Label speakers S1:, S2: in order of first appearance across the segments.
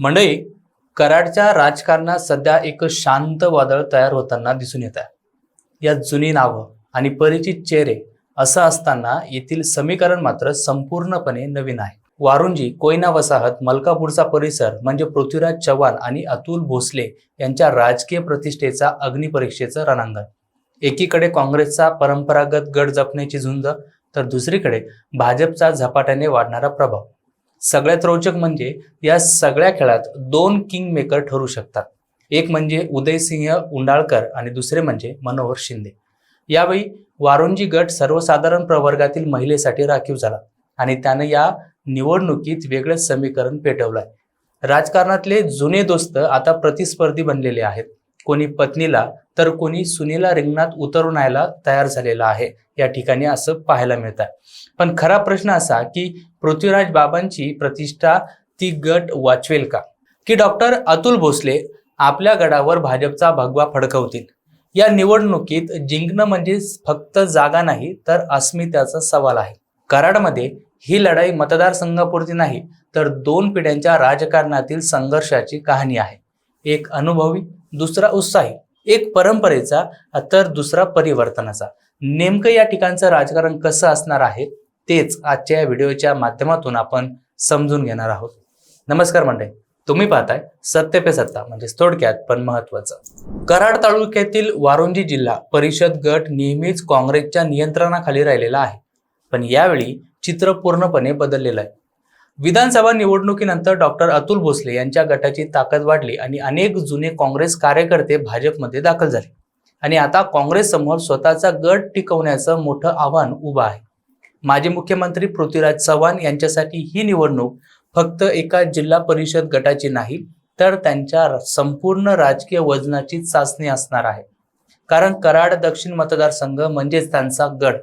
S1: मंडळी कराडच्या राजकारणात सध्या एक शांत वादळ तयार होताना दिसून येत आहे. यात जुनी नावं आणि परिचित चेहरे असं असताना येथील समीकरण मात्र संपूर्णपणे नवीन आहे. वारुंजी कोयना वसाहत मलकापूरचा परिसर म्हणजे पृथ्वीराज चव्हाण आणि अतुल भोसले यांच्या राजकीय प्रतिष्ठेचा अग्निपरीक्षेचं रणांगण. एकीकडे काँग्रेसचा परंपरागत गड जपण्याची झुंज तर दुसरीकडे भाजपचा झपाट्याने वाढणारा प्रभाव. सगळ्यात रोचक म्हणजे या सगळ्या खेळात दोन किंग मेकर ठरू शकतात. एक म्हणजे उदयसिंह उंडाळकर आणि दुसरे म्हणजे मनोहर शिंदे. यावेळी वारुंजी गट सर्वसाधारण प्रवर्गातील महिलेसाठी राखीव झाला आणि त्यानं या निवडणुकीत वेगळं समीकरण पेटवलंय. राजकारणातले जुने दोस्त आता प्रतिस्पर्धी बनलेले आहेत. कोणी पत्नीला तर कोणी सुनीला रिंगणात उतरून यायला तयार झालेला आहे. या ठिकाणी असं पाहायला मिळत आहे पण खरा प्रश्न असा की पृथ्वीराज बाबांची प्रतिष्ठा ती गट वाचवेल का? की डॉक्टर अतुल भोसले आपल्या गडावर भाजपचा भगवा फडकवतील? या निवडणुकीत जिंकणं म्हणजे फक्त जागा नाही तर अस्मित्याचा सवाल आहे. कराडमध्ये ही लढाई मतदारसंघापुरती नाही तर दोन पिढ्यांच्या राजकारणातील संघर्षाची कहाणी आहे. एक अनुभवी दुसरा उत्साही एक परंपरेचा तर दुसरा परिवर्तनाचा. नेमकं या ठिकाणचं राजकारण कसं असणार आहे तेच आजच्या या व्हिडिओच्या माध्यमातून आपण समजून घेणार आहोत. नमस्कार मंडळी तुम्ही पाहताय सत्य पे सत्ता म्हणजे थोडक्यात पण महत्वाचं कराड तालुक्यातील वारुंजी जिल्हा परिषद गट नेहमीच काँग्रेसच्या नियंत्रणाखाली राहिलेला आहे. पण यावेळी चित्र पूर्णपणे बदललेलं आहे. विधानसभा निवडणुकीनंतर डॉक्टर अतुल भोसले यांच्या गटाची ताकद वाढली आणि अनेक जुने काँग्रेस कार्यकर्ते भाजपमध्ये दाखल झाले. आणि आता काँग्रेस समोर स्वतःचा गट टिकवण्याचं मोठं आव्हान उभं आहे. माजी मुख्यमंत्री पृथ्वीराज चव्हाण यांच्यासाठी ही निवडणूक फक्त एका जिल्हा परिषद गटाची नाही तर त्यांच्या संपूर्ण राजकीय वजनाची चाचणी असणार आहे. कारण कराड दक्षिण मतदारसंघ म्हणजेच त्यांचा गट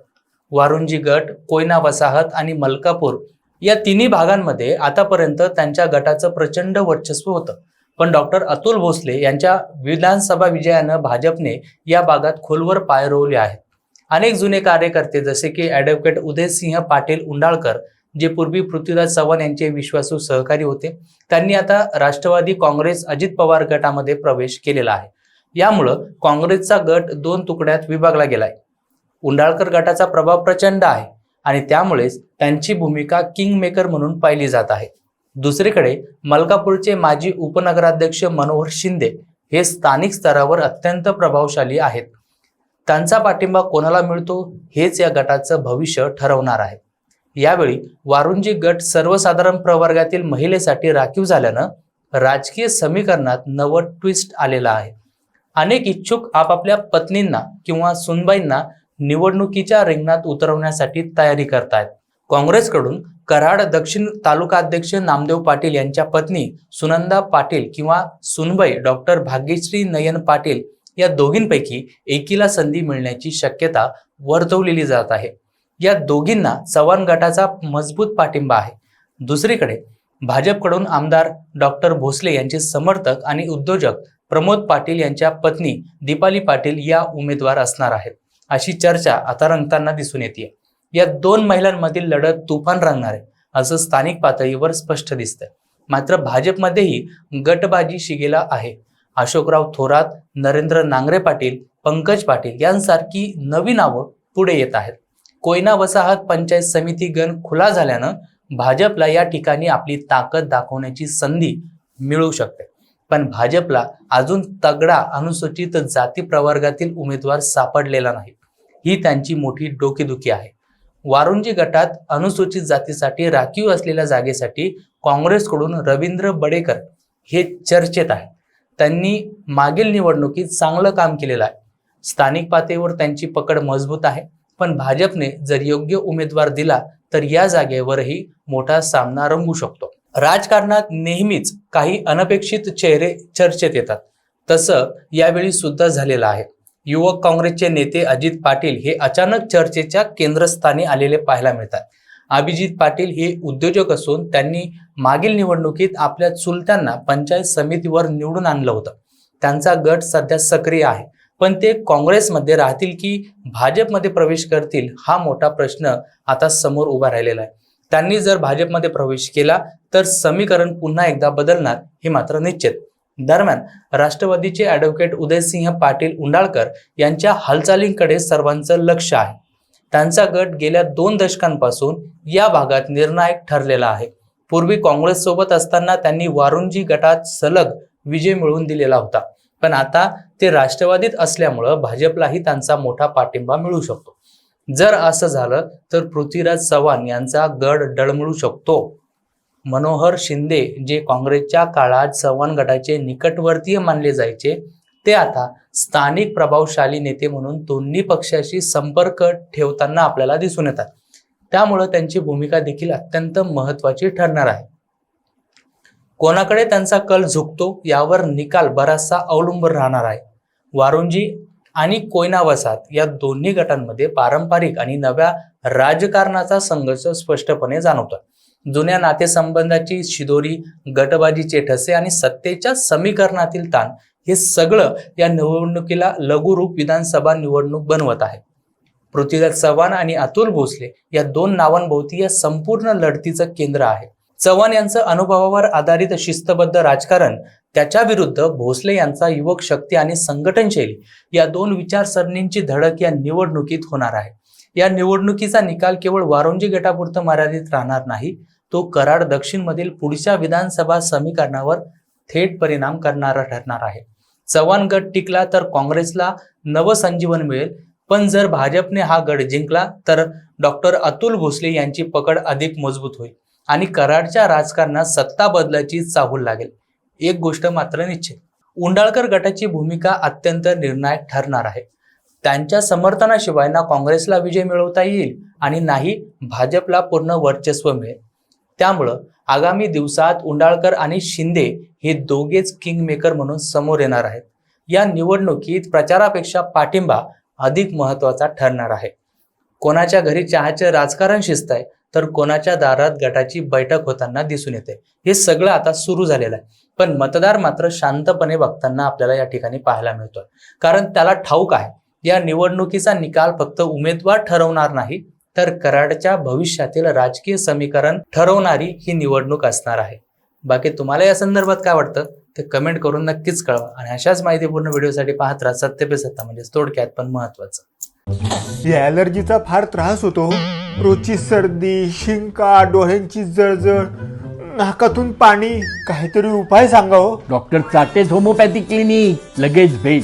S1: वारुंजी गट कोयना वसाहत आणि मलकापूर या तिन्ही भागांमध्ये आतापर्यंत त्यांच्या गटाचं प्रचंड वर्चस्व होतं. पण डॉक्टर अतुल भोसले यांच्या विधानसभा विजयानं भाजपने या भागात खोलवर पाय रोवले आहेत. अनेक जुने कार्यकर्ते जसे की ॲडव्होकेट उदयसिंह पाटील उंडाळकर जे पूर्वी पृथ्वीराज चव्हाण यांचे विश्वासू सहकारी होते त्यांनी आता राष्ट्रवादी काँग्रेस अजित पवार गटामध्ये प्रवेश केलेला आहे. यामुळं काँग्रेसचा गट दोन तुकड्यात विभागला गेलाय. उंडाळकर गटाचा प्रभाव प्रचंड आहे. आणि त्यामुळेच त्यांची भूमिका किंग मेकर म्हणून पाहिली जात आहे. दुसरीकडे मलकापूरचे माजी उपनगराध्यक्ष मनोहर शिंदे हे स्थानिक स्तरावर अत्यंत प्रभावशाली आहेत. त्यांचा पाठिंबा कोणाला मिळतो हेच या गटाचं भविष्य ठरवणार आहे. यावेळी वारुंजी गट सर्वसाधारण प्रवर्गातील महिलेसाठी राखीव झाल्यानं राजकीय समीकरणात नवं ट्विस्ट आलेलं आहे. अनेक इच्छुक आपापल्या पत्नींना किंवा सुनबाईंना निवडणुकीच्या रिंगणात उतरवण्यासाठी तयारी करतायत. काँग्रेसकडून कराड दक्षिण तालुका अध्यक्ष नामदेव पाटील यांच्या पत्नी सुनंदा पाटील किंवा सुनबाई डॉक्टर भाग्यश्री नयन पाटील या दोघींपैकी एकीला संधी मिळण्याची शक्यता वर्तवलेली जात आहे. या दोघींना चव्हाण गटाचा मजबूत पाठिंबा आहे. दुसरीकडे भाजपकडून आमदार डॉक्टर भोसले यांचे समर्थक आणि उद्योजक प्रमोद पाटील यांच्या पत्नी दीपाली पाटील या उमेदवार असणार आहेत. अशी चर्चा आता रंगताना दिसून येते. या दोन महिलांमधील लढत तुफान रंगणार आहे असं स्थानिक पातळीवर स्पष्ट दिसतंय. मात्र भाजपमध्येही गटबाजी शिगेला आहे. अशोकराव थोरात नरेंद्र नांगरे पाटील पंकज पाटील यांसारखी नवी नावं पुढे येत आहेत. कोयना वसाहत पंचायत समिती गण खुला झाल्यानं भाजपला या ठिकाणी आपली ताकद दाखवण्याची संधी मिळू शकते. पण भाजपला अजून तगडा अनुसूचित जाती प्रवर्गातील उमेदवार सापडलेला नाही. ही त्यांची मोठी डोकेदुखी आहे. वारुंजी गटात अनुसूचित जातीसाठी राखीव असलेल्या जागेसाठी काँग्रेसकडून रवींद्र बडेकर हे चर्चेत आहे त्यांनी मागील निवडणुकीत चांगलं काम केलेलं आहे. स्थानिक पातळीवर त्यांची पकड मजबूत आहे. पण भाजपने जर योग्य उमेदवार दिला तर या जागेवरही मोठा सामना रंगू शकतो. राजकारणात नेहमीच काही अनपेक्षित चेहरे चर्चेत येतात. तसं यावेळी सुद्धा झालेलं आहे. युवक काँग्रेसचे नेते अजित पाटील हे अचानक चर्चेच्या केंद्रस्थानी आलेले पाहायला मिळतात. अभिजित पाटील हे उद्योजक असून त्यांनी मागील निवडणुकीत आपल्या चुलत्यांना पंचायत समितीवर निवडून आणलं होतं. त्यांचा गट सध्या सक्रिय आहे. पण ते काँग्रेसमध्ये राहतील की भाजपमध्ये प्रवेश करतील हा मोठा प्रश्न आता समोर उभा राहिलेला आहे. त्यांनी जर भाजपमध्ये प्रवेश केला तर समीकरण पुन्हा एकदा बदलणार हे मात्र निश्चित. दरम्यान राष्ट्रवादीचे ॲडव्होकेट उदयसिंह पाटील उंडाळकर यांच्या हालचालींकडे सर्वांचं लक्ष आहे. त्यांचा गट गेल्या दोन दशकांपासून या भागात निर्णायक ठरलेला आहे. पूर्वी काँग्रेस सोबत असताना त्यांनी वारुंजी गटात सलग विजय मिळवून दिलेला होता. पण आता ते राष्ट्रवादीत असल्यामुळं भाजपलाही त्यांचा मोठा पाठिंबा मिळू शकतो. जर असं झालं तर पृथ्वीराज चव्हाण यांचा गड डळमळू शकतो. मनोहर शिंदे जे काँग्रेसच्या काळात चव्हाण गटाचे निकटवर्तीय मानले जायचे ते आता स्थानिक प्रभावशाली नेते म्हणून दोन्ही पक्षाशी संपर्क ठेवताना आपल्याला दिसून येतात. त्यामुळं त्यांची भूमिका देखील अत्यंत महत्वाची ठरणार आहे. कोणाकडे त्यांचा कल झुकतो यावर निकाल बराचसा अवलंबून राहणार आहे. वारुंजी आणि कोयना वसात या दोन्ही गटांमध्ये पारंपरिक आणि नव्या राजकारणाचा संघर्ष स्पष्टपणे जाणवतो जुन्या नातेसंबंधाची शिदोरी गटबाजीचे ठसे आणि सत्तेच्या समीकरणातील ताण हे सगळं या निवडणुकीला लघुरूप विधानसभा निवडणूक बनवत आहे. पृथ्वीराज चव्हाण आणि अतुल भोसले या दोन नावांभोवती या संपूर्ण लढतीचं केंद्र आहे. चव्हाण यांचं अनुभवावर आधारित शिस्तबद्ध राजकारण त्याच्या विरुद्ध भोसले यांचा युवक शक्ती आणि संघटन शैली या दोन विचारसरणींची धडक या निवडणुकीत होणार आहे. या निवडणुकीचा निकाल केवळ वारोंजी गटापुरतं मर्यादित राहणार नाही तो कराड दक्षिणमधील पुढच्या विधानसभा समीकरणावर थेट परिणाम करणारा ठरणार आहे. चव्हाण गट टिकला तर काँग्रेसला नवसंजीवन मिळेल पण जर भाजपने हा गड जिंकला तर डॉक्टर अतुल भोसले यांची पकड अधिक मजबूत होईल आणि कराडच्या राजकारणात सत्ता बदलाची चाहूल लागेल. एक गोष्ट मात्र निश्चित उंडाळकर गटाची भूमिका अत्यंत निर्णायक ठरणार आहे. त्यांच्या समर्थनाशिवाय ना काँग्रेसला विजय मिळवता येईल आणि नाही भाजपला पूर्ण वर्चस्व मिळेल. त्यामुळं आगामी दिवसात उंडाळकर आणि शिंदे हे दोघेच किंगमेकर म्हणून समोर येणार आहेत. या निवडणुकीत प्रचारापेक्षा पाठिंबा अधिक महत्त्वाचा ठरणार आहे. कोणाच्या घरी चहाचे राजकारण शिस्त आहे तर कोणाच्या दारात गटाची बैठक होताना दिसून येते. हे सगळं आता सुरू झालेलं आहे. पण मतदार मात्र शांतपणे बघताना आपल्याला या ठिकाणी पाहायला मिळतोय. कारण त्याला ठाऊक आहे या निवडणुकीचा निकाल फक्त उमेदवार ठरवणार नाही तर कराडच्या भविष्यातील राजकीय समीकरण ठरवणारी ही निवडणूक असणार आहे. बाकी तुम्हाला या संदर्भात काय वाटतं ते कमेंट करून नक्कीच कळवा आणि अशाच माहितीपूर्ण व्हिडिओसाठी पाहत राहा सत्य पे सत्ता म्हणजे थोडक्यात पण महत्वाचं
S2: या ॲलर्जीचा फार त्रास होतो रोजची सर्दी शिंका डोळ्यांची जळजळ नाकातून पाणी काहीतरी उपाय सांगा हो.
S3: डॉक्टर चाटेज होमोपॅथी क्लिनिक लगेच भेट.